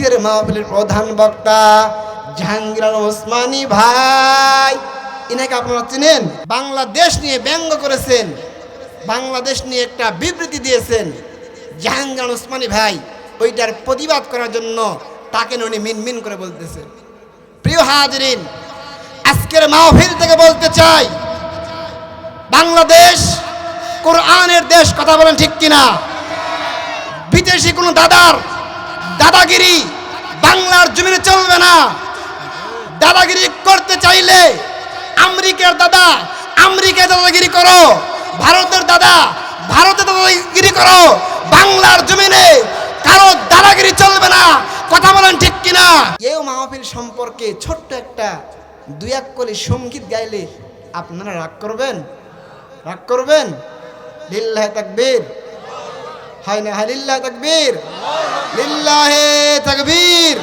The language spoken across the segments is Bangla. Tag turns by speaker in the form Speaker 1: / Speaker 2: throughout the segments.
Speaker 1: আজকের মাহফিলের প্রধান বক্তা জাহাঙ্গীর ওসমানী ভাই। ইনাকে আপনারা চিনেন? বাংলাদেশ নিয়ে ব্যঙ্গ করেছেন। বাংলাদেশ নিয়ে একটা বিবৃতি দিয়েছেন জাহাঙ্গীর ওসমানী ভাই। ওইটার প্রতিবাদ করার জন্য তাকে উনি মিনমিন করে বলতেছেন। প্রিয় হাজরিন, আজকের মাহফিল থেকে বলতে চাই, বাংলাদেশ কোরআনের দেশ কথা বলেন ঠিক কিনা? বিদেশি কোনো দাদার দাদাগিরি বাংলার জমিনে চলবে না। দাদাগিরি করতে চাইলে আমেরিকার দাদা, আমেরিকায় দাদাগিরি করো, ভারতের দাদা, ভারতে দাদাগিরি করো, বাংলার জমিনে কারও দাদাগিরি চলবে না। কথা বলেন ঠিক কিনা? এও মাহফিল সম্পর্কে ছোট্ট একটা দুই এক কলি সংগীত গাইলে আপনারা রাগ করবেন? রাগ করবেন? লিল্লাহ তাকবীর। হয় না লিল্লাহ তাকবীর? লিল্লাহে তাকবীর।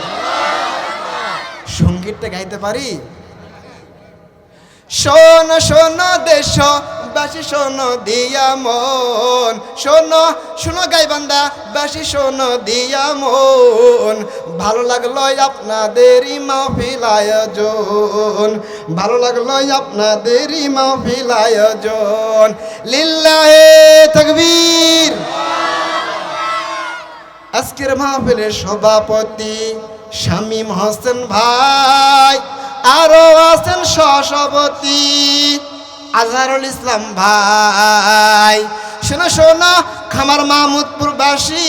Speaker 1: সঙ্গীতটা গাইতে পারি? শোন শোন দেশ বাসি শোন দিয়া মন। শোন, শোনো গাইবান্দা বাসি, শোন দিয়া মন। ভালো লাগল আপনাদেরই মাহফিল আয়োজন। ভালো লাগল আপনাদেরই মাহফিল আয়োজন। লিল্লাহে তাকবীর। আজকের মাহফিলের সভাপতি শামীম হোসেন ভাই, আরও আছেন সভাপতি আজহারুল ইসলাম ভাই। শোনো শোনো, খামার মাহমুদপুর বাসী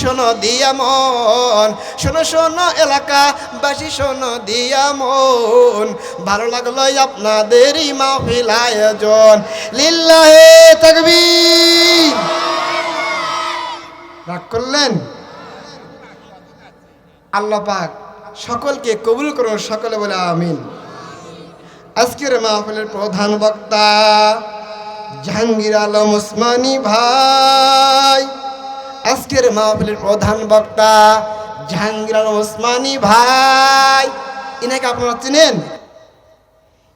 Speaker 1: শোনো, দিয়া মন। শোনো শোনো এলাকা বাসী শোনো, দিয়া মন। ভালো লাগল আপনাদেরই মাহফিল আয়োজন। লিল্লাহে তাকবীর রাগ করলেন আল্লাহ পাক সকলকে কবুল করুন সকলে বলে আমিন। আজকের মাহফিলের প্রধান বক্তা জাহাঙ্গীর আলম ওসমানী ভাই। আজকের মাহফিলের প্রধান বক্তা জাহাঙ্গীর আলম ওসমানী ভাই। এনাকে আপনারা চিনেন?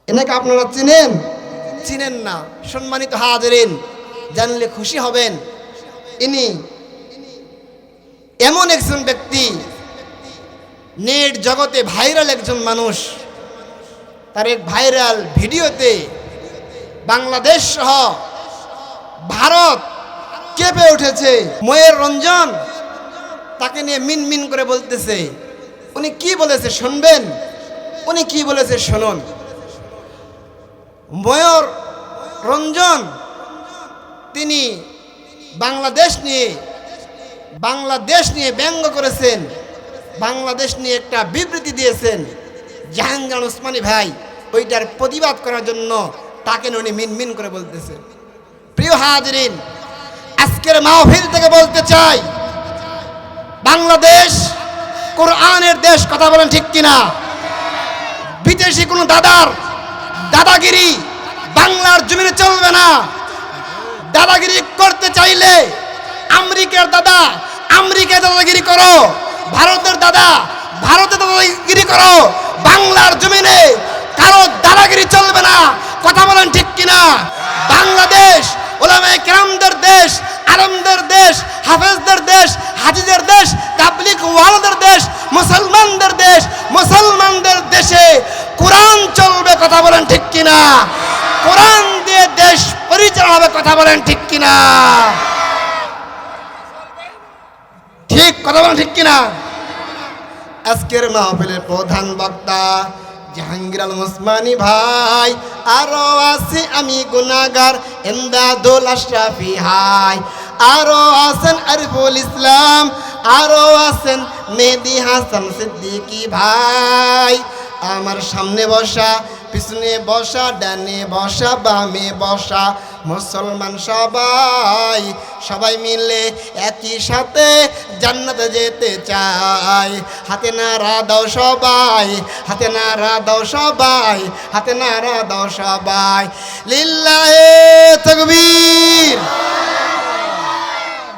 Speaker 1: এনাকে আপনারা চিনেন? চিনেন না। সম্মানিত হাজরিন, জানলে খুশি হবেন। ইনি এমন একজন ব্যক্তি নেট জগতে ভাইরাল একজন মানুষ। তার এক ভাইরাল ভিডিওতে বাংলাদেশ সহ ভারত কেঁপে উঠেছে। ময়ের রঞ্জন তাকে নিয়ে মিন মিন করে বলতেছে, উনি কি বলেছে শুনবেন? উনি কি বলেছে শুনুন। ময়ূর রঞ্জন তিনি বাংলাদেশ নিয়ে বাংলাদেশ নিয়ে ব্যঙ্গ করেছেন। বাংলাদেশ নিয়ে একটা বিবৃতি দিয়েছেন জাহাঙ্গীর ওসমানী ভাই। ওইটার প্রতিবাদ করার জন্য তাকে উনি মিনমিন করে বলতেছেন। প্রিয় হাজরিন, আজকের মাহফিল থেকে বলতে চাই, বাংলাদেশ কোরআনের দেশ কথা বলেন ঠিক কিনা? বিদেশি কোনো দাদার দাদাগিরি বাংলার জমিনে চলবে না। দাদাগিরি করতে চাইলে আমেরিকার দাদা আমেরিকায় দাদাগিরি করো। ভারতের দাদা, ভারতে দাদাগিরি করো, বাংলার জমিনে কারও দাদাগিরি চলবে না। কথা বলেন ঠিক কিনা? বাংলাদেশ, ওলামায়ে কেরামদের দেশ, আলমদের দেশ, হাফেজদের দেশ, হাজিদের দেশ তাবলিক ওয়ালাদের দেশ, মুসলমানদের দেশ, মুসলমানদের দেশে কোরআন চলবে, কথা বলেন ঠিক কিনা? কোরআন দিয়ে দেশ পরিচালনা হবে, কথা বলেন ঠিক কিনা? ঠিক কথা বলেন ঠিক কিনা? আজকের মাহফিলের প্রধান বক্তা জাহাঙ্গীর ওসমানী ভাই, আরও আছি আমি গুনাগার এমদাদুল আশরাফি হাই, আরও আছেন আরিফুল ইসলাম, আরও আছেন মেহেদি হাসান সিদ্দিকি ভাই। আমার সামনে বসা, পিছনে বসা, ডানে বসা, বামে বসা মুসলমান সবাই সবাই মিলে একই সাথে জান্নাতে যেতে চাই। হাতে নাড়া দাও সবাই, হাতে নাড়া দাও সবাই, হাতে নাড়া দাও সবাই। লিল্লাহে তকবীর।